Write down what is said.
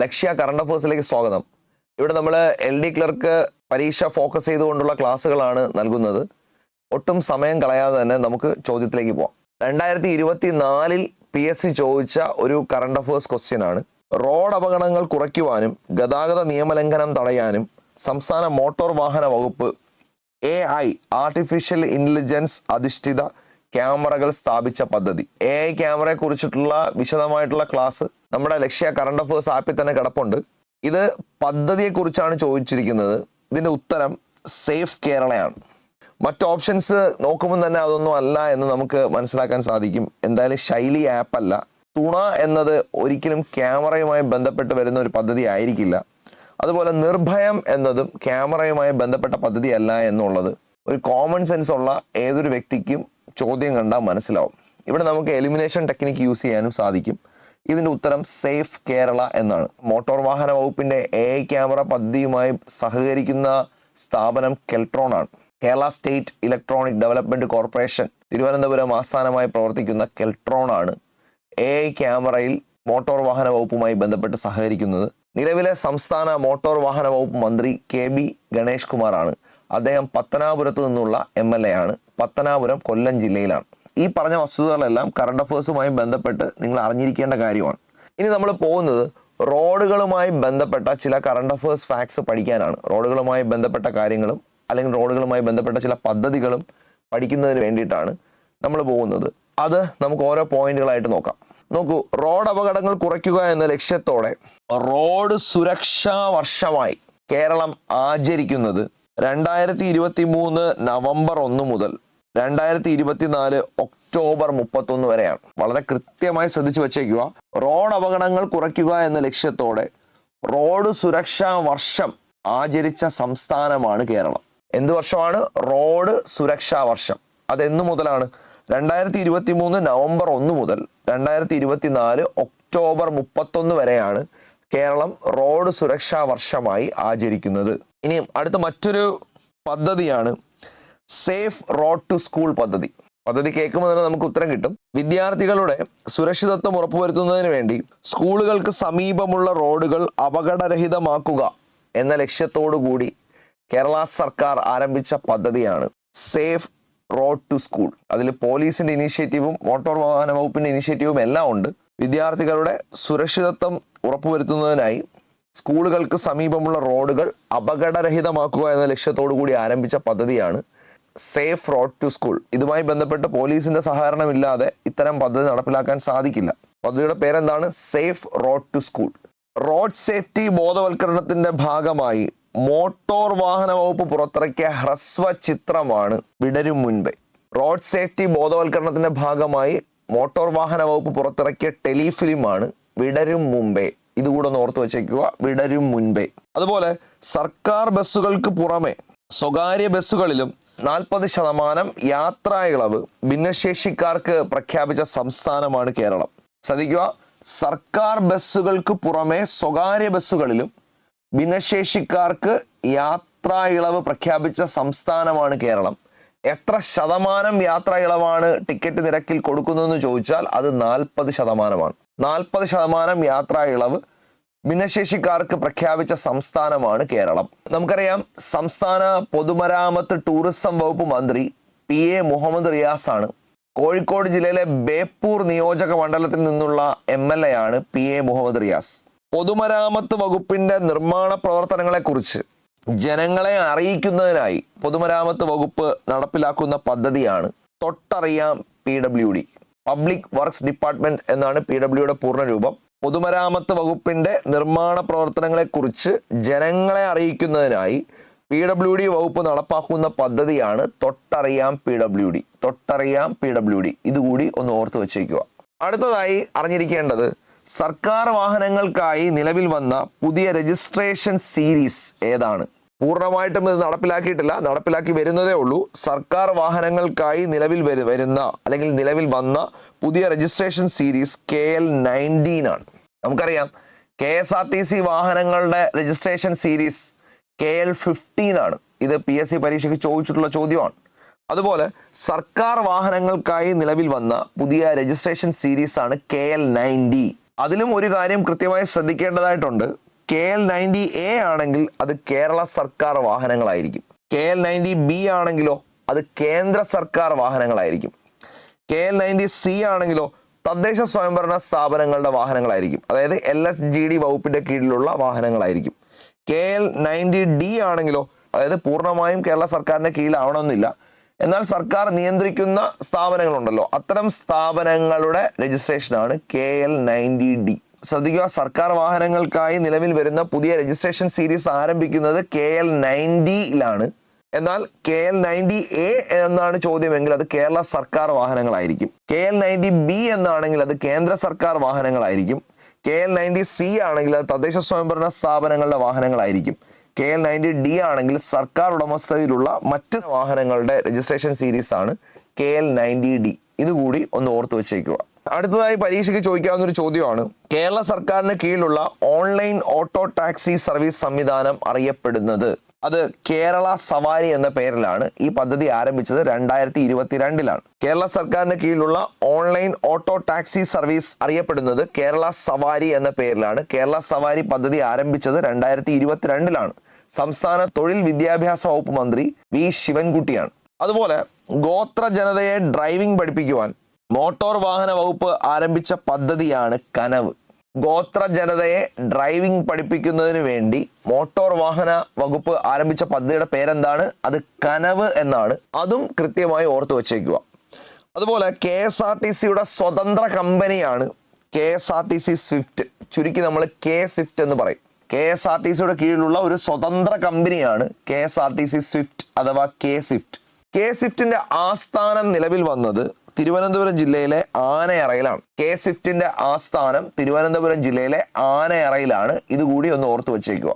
ലക്ഷ്യ current അഫേഴ്സിലേക്ക് സ്വാഗതം. ഇവിടെ നമ്മൾ എൽ ഡി ക്ലർക്ക് പരീക്ഷ ഫോക്കസ് ചെയ്തുകൊണ്ടുള്ള ക്ലാസ്സുകളാണ് നൽകുന്നത്. ഒട്ടും സമയം കളയാതെ തന്നെ നമുക്ക് ചോദ്യത്തിലേക്ക് പോവാം. രണ്ടായിരത്തി ഇരുപത്തി നാലിൽ പി എസ് സി ചോദിച്ച ഒരു കറണ്ട് അഫേഴ്സ് ക്വസ്റ്റ്യൻ ആണ്. റോഡ് അപകടങ്ങൾ കുറയ്ക്കുവാനും ഗതാഗത നിയമലംഘനം തടയാനും സംസ്ഥാന മോട്ടോർ വാഹന വകുപ്പ് എ ഐ ആർട്ടിഫിഷ്യൽ ഇന്റലിജൻസ് അധിഷ്ഠിത ക്യാമറകൾ സ്ഥാപിച്ച പദ്ധതി. എ ഐ ക്യാമറയെ കുറിച്ചിട്ടുള്ള വിശദമായിട്ടുള്ള ക്ലാസ് നമ്മുടെ ലക്ഷ്യ കറണ്ട് അഫേഴ്സ് ആപ്പിൽ തന്നെ കിടപ്പുണ്ട്. ഇത് പദ്ധതിയെക്കുറിച്ചാണ് ചോദിച്ചിരിക്കുന്നത്. ഇതിന്റെ ഉത്തരം സേഫ് കേരളയാണ്. മറ്റ് ഓപ്ഷൻസ് നോക്കുമ്പോൾ തന്നെ അതൊന്നും അല്ല എന്ന് നമുക്ക് മനസ്സിലാക്കാൻ സാധിക്കും. എന്തായാലും ശൈലി ആപ്പ് അല്ല. തുണ എന്നത് ഒരിക്കലും ക്യാമറയുമായി ബന്ധപ്പെട്ട് വരുന്ന ഒരു പദ്ധതി ആയിരിക്കില്ല. അതുപോലെ നിർഭയം എന്നതും ക്യാമറയുമായി ബന്ധപ്പെട്ട പദ്ധതിയല്ല എന്നുള്ളത്. ഒരു കോമൺ സെൻസ് ഉള്ള ഏതൊരു വ്യക്തിക്കും ചോദ്യം കണ്ടാൽ മനസ്സിലാവും. ഇവിടെ നമുക്ക് എലിമിനേഷൻ ടെക്നിക്ക് യൂസ് ചെയ്യാനും സാധിക്കും. ഇതിന്റെ ഉത്തരം സേഫ് കേരള എന്നാണ്. മോട്ടോർ വാഹന വകുപ്പിന്റെ എ ക്യാമറ പദ്ധതിയുമായി സഹകരിക്കുന്ന സ്ഥാപനം കെൽട്രോൺ ആണ്. Kerala State Electronic Development Corporation Thiruvananthapuram ആസ്ഥാനമായി പ്രവർത്തിക്കുന്ന കെൽട്രോൺ ആണ് എ ക്യാമറയിൽ മോട്ടോർ വാഹന വകുപ്പുമായി ബന്ധപ്പെട്ട് സഹകരിക്കുന്നത്. നിലവിലെ സംസ്ഥാന മോട്ടോർ വാഹന വകുപ്പ് മന്ത്രി കെ ബി ഗണേഷ് കുമാറാണ് അദ്ദേഹം പത്തനാപുരത്ത് നിന്നുള്ള എം എൽ എ ആണ്. പത്തനാപുരം കൊല്ലം ജില്ലയിലാണ്. ഈ പറഞ്ഞ വസ്തുതകളെല്ലാം കറണ്ട് അഫേഴ്സുമായി ബന്ധപ്പെട്ട് നിങ്ങൾ അറിഞ്ഞിരിക്കേണ്ട കാര്യമാണ്. ഇനി നമ്മൾ പോകുന്നത് റോഡുകളുമായി ബന്ധപ്പെട്ട ചില കറണ്ട് അഫേഴ്സ് ഫാക്ട്സ് പഠിക്കാനാണ്. റോഡുകളുമായി ബന്ധപ്പെട്ട കാര്യങ്ങളും അല്ലെങ്കിൽ റോഡുകളുമായി ബന്ധപ്പെട്ട ചില പദ്ധതികളും പഠിക്കുന്നതിന് വേണ്ടിയിട്ടാണ് നമ്മൾ പോകുന്നത്. അത് നമുക്ക് ഓരോ പോയിന്റുകളായിട്ട് നോക്കാം. നോക്കൂ റോഡ് അപകടങ്ങൾ കുറയ്ക്കുക എന്ന ലക്ഷ്യത്തോടെ റോഡ് സുരക്ഷാ വർഷമായി കേരളം ആചരിക്കുന്നത് രണ്ടായിരത്തി ഇരുപത്തി മൂന്ന് നവംബർ ഒന്ന് മുതൽ രണ്ടായിരത്തി ഇരുപത്തിനാല് ഒക്ടോബർ മുപ്പത്തൊന്ന് വരെയാണ്. വളരെ കൃത്യമായി ശ്രദ്ധിച്ചു വെച്ചേക്കുക. റോഡ് അപകടങ്ങൾ കുറയ്ക്കുക എന്ന ലക്ഷ്യത്തോടെ റോഡ് സുരക്ഷാ വർഷം ആചരിച്ച സംസ്ഥാനമാണ് കേരളം. എന്ത് വർഷമാണ്? റോഡ് സുരക്ഷാ വർഷം. അതെന്നു മുതലാണ്. രണ്ടായിരത്തി ഇരുപത്തി മൂന്ന് നവംബർ ഒന്ന് മുതൽ രണ്ടായിരത്തി ഇരുപത്തിനാല് ഒക്ടോബർ മുപ്പത്തൊന്ന് വരെയാണ് കേരളം റോഡ് സുരക്ഷാ വർഷമായി ആചരിക്കുന്നത്. ഇനിയും അടുത്ത മറ്റൊരു പദ്ധതിയാണ് സേഫ് റോഡ് ടു സ്കൂൾ പദ്ധതി. പദ്ധതി കേൾക്കുമ്പോൾ തന്നെ നമുക്ക് ഉത്തരം കിട്ടും. വിദ്യാർത്ഥികളുടെ സുരക്ഷിതത്വം ഉറപ്പുവരുത്തുന്നതിന് വേണ്ടി സ്കൂളുകൾക്ക് സമീപമുള്ള റോഡുകൾ അപകടരഹിതമാക്കുക എന്ന ലക്ഷ്യത്തോടു കൂടി കേരള സർക്കാർ ആരംഭിച്ച പദ്ധതിയാണ് സേഫ് റോഡ് ടു സ്കൂൾ. അതിൽ പോലീസിന്റെ ഇനീഷ്യേറ്റീവും മോട്ടോർ വാഹന വകുപ്പിന്റെ ഇനീഷ്യേറ്റീവും എല്ലാം ഉണ്ട്. വിദ്യാർത്ഥികളുടെ സുരക്ഷിതത്വം ഉറപ്പുവരുത്തുന്നതിനായി സ്കൂളുകൾക്ക് സമീപമുള്ള റോഡുകൾ അപകടരഹിതമാക്കുക എന്ന ലക്ഷ്യത്തോടു കൂടി ആരംഭിച്ച പദ്ധതിയാണ് സേഫ് റോഡ് ടു സ്കൂൾ. ഇതുമായി ബന്ധപ്പെട്ട് പോലീസിന്റെ സഹകരണമില്ലാതെ ഇത്തരം പദ്ധതി നടപ്പിലാക്കാൻ സാധിക്കില്ല. പദ്ധതിയുടെ പേരെന്താണ്? Safe road to school. Road safety ബോധവൽക്കരണത്തിന്റെ ഭാഗമായി മോട്ടോർ വാഹന വകുപ്പ് പുറത്തിറക്കിയ ഹ്രസ്വ ചിത്രമാണ് വിടരും മുൻപേ റോഡ് സേഫ്റ്റി ബോധവൽക്കരണത്തിന്റെ ഭാഗമായി മോട്ടോർ വാഹന വകുപ്പ് പുറത്തിറക്കിയ ടെലിഫിലിമാണ് വിടരും മുമ്പേ. ഇതുകൂടെ ഒന്ന് ഓർത്ത് വെച്ചേക്കുക. വിടരും മുൻപേ. അതുപോലെ സർക്കാർ ബസ്സുകൾക്ക് പുറമെ സ്വകാര്യ ബസ്സുകളിലും നാൽപ്പത് ശതമാനം യാത്രാ ഇളവ് ഭിന്നശേഷിക്കാർക്ക് പ്രഖ്യാപിച്ച സംസ്ഥാനമാണ് കേരളം. ശ്രദ്ധിക്കുക സർക്കാർ ബസ്സുകൾക്ക് പുറമെ സ്വകാര്യ ബസ്സുകളിലും ഭിന്നശേഷിക്കാർക്ക് യാത്രാ ഇളവ് പ്രഖ്യാപിച്ച സംസ്ഥാനമാണ് കേരളം. എത്ര ശതമാനം യാത്രാ ഇളവാണ് ടിക്കറ്റ് നിരക്കിൽ കൊടുക്കുന്നതെന്ന് ചോദിച്ചാൽ അത് നാൽപ്പത് ശതമാനമാണ്. നാൽപ്പത് ശതമാനം യാത്രാ ഇളവ് ഭിന്നശേഷിക്കാർക്ക് പ്രഖ്യാപിച്ച സംസ്ഥാനമാണ് കേരളം. നമുക്കറിയാം സംസ്ഥാന പൊതുമരാമത്ത് ടൂറിസം വകുപ്പ് മന്ത്രി പി എ മുഹമ്മദ് റിയാസ് ആണ് കോഴിക്കോട് ജില്ലയിലെ ബേപ്പൂർ നിയോജക മണ്ഡലത്തിൽ നിന്നുള്ള എം എൽ എ ആണ് പി എ മുഹമ്മദ് റിയാസ്. പൊതുമരാമത്ത് വകുപ്പിന്റെ നിർമ്മാണ പ്രവർത്തനങ്ങളെ കുറിച്ച് ജനങ്ങളെ അറിയിക്കുന്നതിനായി പൊതുമരാമത്ത് വകുപ്പ് നടപ്പിലാക്കുന്ന പദ്ധതിയാണ് തൊട്ടറിയാം P W D. Public works department എന്നാണ് പി ഡബ്ല്യുയുടെ പൂർണരൂപം. പൊതുമരാമത്ത് വകുപ്പിന്റെ നിർമ്മാണ പ്രവർത്തനങ്ങളെക്കുറിച്ച് ജനങ്ങളെ അറിയിക്കുന്നതിനായി പി ഡബ്ല്യു ഡി വകുപ്പ് നടപ്പാക്കുന്ന പദ്ധതിയാണ് തൊട്ടറിയാം പി ഡബ്ല്യു ഡി. തൊട്ടറിയാം പി ഡബ്ല്യു ഡി. ഇതുകൂടി ഒന്ന് ഓർത്ത് വെച്ചേക്കുക. അടുത്തതായി അറിഞ്ഞിരിക്കേണ്ടത് സർക്കാർ വാഹനങ്ങൾക്കായി നിലവിൽ വന്ന പുതിയ രജിസ്ട്രേഷൻ സീരീസ് ഏതാണ്? പൂർണമായിട്ടും ഇത് നടപ്പിലാക്കിയിട്ടില്ല. നടപ്പിലാക്കി വരുന്നതേ ഉള്ളൂ. സർക്കാർ വാഹനങ്ങൾക്കായി നിലവിൽ വരുന്ന അല്ലെങ്കിൽ നിലവിൽ വന്ന പുതിയ registration series K L nineteen ആണ്. നമുക്കറിയാം. K S R T C വാഹനങ്ങളുടെ registration series K L fifteen ആണ്. ഇത് പി എസ് സി പരീക്ഷയ്ക്ക് ചോദിച്ചിട്ടുള്ള ചോദ്യമാണ്. അതുപോലെ സർക്കാർ വാഹനങ്ങൾക്കായി നിലവിൽ വന്ന പുതിയ രജിസ്ട്രേഷൻ സീരീസ് ആണ് കെ എൽ നയന്റി അതിലും ഒരു കാര്യം കൃത്യമായി ശ്രദ്ധിക്കേണ്ടതായിട്ടുണ്ട്. കെ എൽ നയന്റി എ ആണെങ്കിൽ അത് കേരള സർക്കാർ വാഹനങ്ങളായിരിക്കും. കെ എൽ നയന്റി ബി ആണെങ്കിലോ അത് കേന്ദ്ര സർക്കാർ വാഹനങ്ങളായിരിക്കും. കെ എൽ നയന്റി സി ആണെങ്കിലോ തദ്ദേശ സ്വയംഭരണ സ്ഥാപനങ്ങളുടെ വാഹനങ്ങളായിരിക്കും. അതായത് എൽ എസ് ജി ഡി വകുപ്പിന്റെ കീഴിലുള്ള വാഹനങ്ങളായിരിക്കും. കെ എൽ നയന്റി ഡി ആണെങ്കിലോ അതായത് പൂർണമായും കേരള സർക്കാരിന്റെ കീഴിലാവണമെന്നില്ല. എന്നാൽ സർക്കാർ നിയന്ത്രിക്കുന്ന സ്ഥാപനങ്ങളുണ്ടല്ലോ. അത്തരം സ്ഥാപനങ്ങളുടെ രജിസ്ട്രേഷനാണ് കെ എൽ നയന്റി ഡി ശ്രദ്ധിക്കുക സർക്കാർ വാഹനങ്ങൾക്കായി നിലവിൽ വരുന്ന പുതിയ രജിസ്ട്രേഷൻ സീരീസ് ആരംഭിക്കുന്നത് കെ എൽ നയന്റിയിലാണ് എന്നാൽ കെ എൽ നയന്റി എ എന്നാണ് ചോദ്യമെങ്കിൽ അത് കേരള സർക്കാർ വാഹനങ്ങളായിരിക്കും. കെ എൽ നയന്റി ബി എന്നാണെങ്കിൽ അത് കേന്ദ്ര സർക്കാർ വാഹനങ്ങളായിരിക്കും. കെ എൽ നയന്റി സി ആണെങ്കിൽ അത് തദ്ദേശ സ്വയംഭരണ സ്ഥാപനങ്ങളുടെ വാഹനങ്ങളായിരിക്കും. കെ എൽ നയന്റി ഡി ആണെങ്കിൽ സർക്കാർ ഉടമസ്ഥതയിലുള്ള മറ്റ് വാഹനങ്ങളുടെ രജിസ്ട്രേഷൻ സീരീസ് ആണ് കെ എൽ നയന്റി ഡി. ഇതുകൂടി ഒന്ന് ഓർത്ത് വെച്ചേക്കുക. അടുത്തതായി പരീക്ഷയ്ക്ക് ചോദിക്കാവുന്ന ഒരു ചോദ്യമാണ് കേരള സർക്കാരിന് കീഴിലുള്ള ഓൺലൈൻ ഓട്ടോ ടാക്സി സർവീസ് സംവിധാനം അറിയപ്പെടുന്നത്? അത് കേരള സവാരി എന്ന പേരിലാണ് ഈ പദ്ധതി ആരംഭിച്ചത് രണ്ടായിരത്തി ഇരുപത്തിരണ്ടിലാണ് കേരള സർക്കാരിന് കീഴിലുള്ള ഓൺലൈൻ ഓട്ടോ ടാക്സി സർവീസ് അറിയപ്പെടുന്നത് കേരള സവാരി എന്ന പേരിലാണ്. കേരള സവാരി പദ്ധതി ആരംഭിച്ചത് രണ്ടായിരത്തി ഇരുപത്തിരണ്ടിലാണ് സംസ്ഥാന തൊഴിൽ വിദ്യാഭ്യാസ വകുപ്പ് മന്ത്രി വി ശിവൻകുട്ടിയാണ്. അതുപോലെ ഗോത്ര ജനതയെ ഡ്രൈവിംഗ് പഠിപ്പിക്കുവാൻ മോട്ടോർ വാഹന വകുപ്പ് ആരംഭിച്ച പദ്ധതിയാണ് കനവ്. ഗോത്ര ജനതയെ ഡ്രൈവിംഗ് പഠിപ്പിക്കുന്നതിന് വേണ്ടി മോട്ടോർ വാഹന വകുപ്പ് ആരംഭിച്ച പദ്ധതിയുടെ പേരെന്താണ്? അത് കനവ് എന്നാണ്. അതും കൃത്യമായി ഓർത്തു വച്ചേക്കുക. അതുപോലെ കെ എസ് ആർ ടി സിയുടെ സ്വതന്ത്ര കമ്പനിയാണ് K S R T C Swift. ചുരുക്കി നമ്മൾ കെ സ്വിഫ്റ്റ് എന്ന് പറയും. കെ എസ് ആർ ടി സിയുടെ കീഴിലുള്ള ഒരു സ്വതന്ത്ര കമ്പനിയാണ് K S R T C Swift അഥവാ കെ സ്വിഫ്റ്റ്. കെ സ്വിഫ്റ്റിന്റെ ആസ്ഥാനം നിലവിൽ വന്നത് തിരുവനന്തപുരം ജില്ലയിലെ ആനയറയിലാണ്. കെ സ്വിഫ്റ്റിന്റെ ആസ്ഥാനം തിരുവനന്തപുരം ജില്ലയിലെ ആനയറയിലാണ്. ഇതുകൂടി ഒന്ന് ഓർത്തു വെച്ചേക്കുക.